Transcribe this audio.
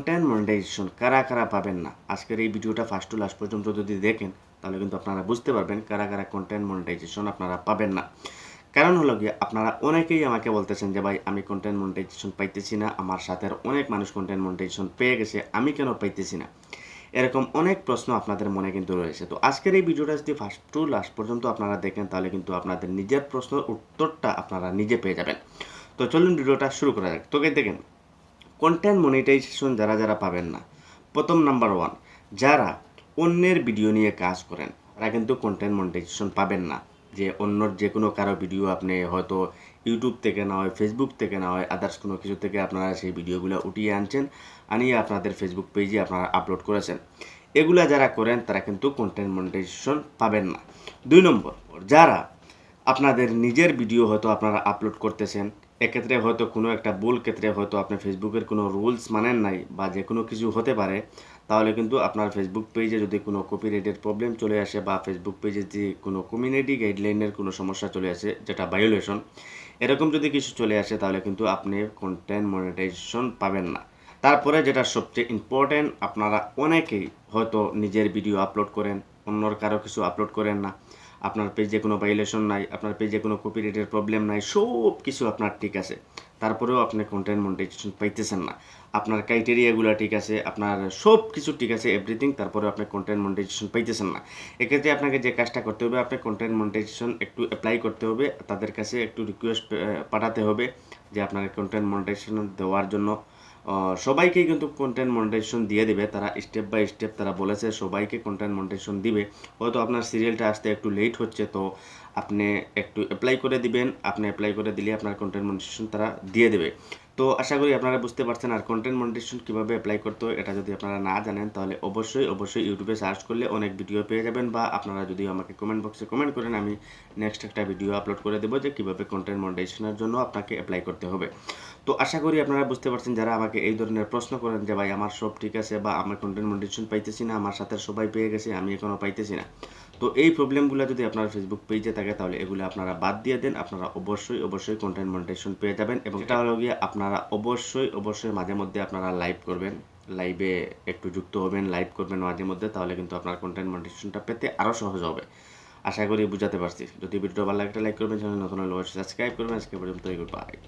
Content monetization কারা কারা পাবেন না? আজকের এই ভিডিওটা ফার্স্ট টু লাস্ট পর্যন্ত যদি দেখেন, তাহলে কিন্তু আপনারা বুঝতে পারবেন কারা কারা কন্টেন্ট মনিটাইজেশন আপনারা পাবেন না। কারণ হলো গিয়ে, আপনারা অনেকেই আমাকে বলতেছেন যে, ভাই, আমি কন্টেন্ট মনিটাইজেশন পাইতেছি না, আমার সাথে অনেক মানুষ কন্টেন্ট মনিটাইজেশন পেয়ে গেছে, আমি কেন পাইতেছি না? এরকম অনেক প্রশ্ন আপনাদের মনে কিন্তু রয়েছে। তো আজকের এই ভিডিওটা যদি ফার্স্ট টু লাস্ট পর্যন্ত আপনারা দেখেন, তাহলে কিন্তু আপনাদের নিজের প্রশ্নের উত্তরটা আপনারা নিজে পেয়ে যাবেন। তো চলুন ভিডিওটা শুরু করা যাক। তোকে দেখেন কন্টেন্ট মনিটাইজেশন যারা যারা পাবেন না। প্রথম নাম্বার ওয়ান যারা অন্যের ভিডিও নিয়ে কাজ করেন, তারা কিন্তু কন্টেন্ট মনিটাইজেশন পাবেন না। যে অন্যর যে কোনো কারও ভিডিও আপনি হয়তো ইউটিউব থেকে না হয় ফেসবুক থেকে না হয় আদার্স কোনো কিছু থেকে আপনারা সেই ভিডিওগুলো উঠিয়ে আনছেন, আনিয়ে আপনাদের ফেসবুক পেজে আপনারা আপলোড করেছেন। এগুলা যারা করেন, তারা কিন্তু কন্টেন্ট মনিটাইজেশন পাবেন না। দুই নম্বর যারা আপনাদের নিজের ভিডিও হয়তো আপনারা আপলোড করতেছেন। এক্ষেত্রে হয়তো কোনো একটা ভুল ক্ষেত্রে হয়তো আপনি ফেসবুকের কোনো রুলস মানেন নাই বা যে কোনো কিছু হতে পারে, তাহলে কিন্তু আপনার ফেসবুক পেজে যদি কোনো কপিরাইটের প্রবলেম চলে আসে বা ফেসবুক পেজে যে কোনো কমিউনিটি গাইডলাইনের কোনো সমস্যা চলে আসে, যেটা ভায়োলেশন এরকম যদি কিছু চলে আসে, তাহলে কিন্তু আপনি কন্টেন্ট মনিটাইজেশন পাবেন না। তারপরে যেটা সবচেয়ে ইম্পর্টেন্ট আপনারা অনেকেই হয়তো নিজের ভিডিও আপলোড করেন, অন্যর কারও কিছু আপলোড করেন না। আপনার পেজে কোনো ভাইলেশন নাই, আপনার পেজে কোনো কপিরাইটের প্রবলেম নাই সব কিছু আপনার ঠিক আছে। তারপরেও আপনি কন্টেন্ট মনিটাইজেশন পাইতেছেন না। আপনার ক্রাইটেরিয়াগুলো ঠিক আছে, আপনার সব কিছু ঠিক আছে এভরিথিং তারপরে আপনি কন্টেন্ট মনিটাইজেশন পাইতেছেন না। এক্ষেত্রে আপনাকে যে কাজটা করতে হবে আপনি কন্টেন্ট মনিটাইজেশন একটু অ্যাপ্লাই করতে হবে, তাদের কাছে একটু রিকোয়েস্ট পাঠাতে হবে যে আপনার কন্টেন্ট মনিটাইজেশন দেওয়ার জন্য আহ, সবাইকেই কিন্তু কন্টেন্ট মনিটাইজেশন দিয়ে দেবে। তারা স্টেপ বাই স্টেপ তারা বলেছে সবাইকে কন্টেন্ট মনিটাইজেশন দিবে। হয়তো আপনার সিরিয়ালটা আসতে একটু লেট হচ্ছে তো আপনি একটু অ্যাপ্লাই করে দিবেন, আপনি অ্যাপ্লাই করে দিলে আপনার কন্টেন্ট মনিটাইজেশন তারা দিয়ে দেবে। তো আশা করি আপনারা বুঝতে পারছেন আর কন্টেন্ট মনিটাইজেশন কীভাবে অ্যাপ্লাই করতে হয়, এটা যদি আপনারা না জানেন, তাহলে অবশ্যই অবশ্যই ইউটিউবে সার্চ করলে অনেক ভিডিও পেয়ে যাবেন বা আপনারা যদি আমাকে কমেন্ট বক্সে কমেন্ট করেন, আমি নেক্সট একটা ভিডিও আপলোড করে দেবো যে কীভাবে কন্টেন্ট মনিটাইজেশনের জন্য আপনাকে অ্যাপ্লাই করতে হবে। তো আশা করি আপনারা বুঝতে পারছেন, যারা আমাকে এই ধরনের প্রশ্ন করেন যে, ভাই, আমার সব ঠিক আছে বা আমার কন্টেন্ট মনিটাইজেশন পাইতেছি না, আমার সাথে সবাই পেয়ে গেছে, আমি এখনও পাইতেছি না। তো এই প্রবলেমগুলো যদি আপনার ফেসবুক পেজে থাকে তাহলে এগুলো আপনারা বাদ দিয়ে দেন। আপনারা অবশ্যই অবশ্যই কন্টেন্ট মনিটাইজেশন পেয়ে যাবেন এবং এটা হলো গিয়ে আপনারা অবশ্যই অবশ্যই মাঝে মধ্যে আপনারা লাইভ করবেন। লাইভে একটু যুক্ত হবেন লাইভ করবেন মাঝে মধ্যে তাহলে কিন্তু আপনার কন্টেন্ট মনিটাইজেশনটা পেতে আরও সহজ হবে। আশা করি বুঝাতে পারছি। যদি ভিডিও ভালো লাগে একটা লাইক করবেন চ্যানেল নতুন হলে অবশ্যই সাবস্ক্রাইব করবেন। আজকে পর্যন্ত গুড বাই